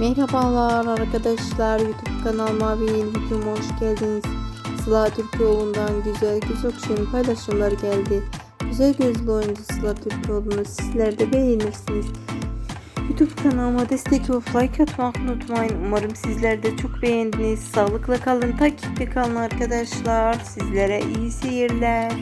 Merhabalar arkadaşlar YouTube kanalıma ve yeni videoma hoş geldiniz. Sıla Türkoğlu'ndan güzel göz okşayan paylaşımlar geldi. Güzel gözlü oyuncu Sıla Türkoğlu'nu sizler de beğenirsiniz. YouTube kanalıma destek olup like atmayı unutmayın. Umarım sizler de çok beğendiniz. Sağlıkla kalın, takipte kalın arkadaşlar. Sizlere iyi seyirler.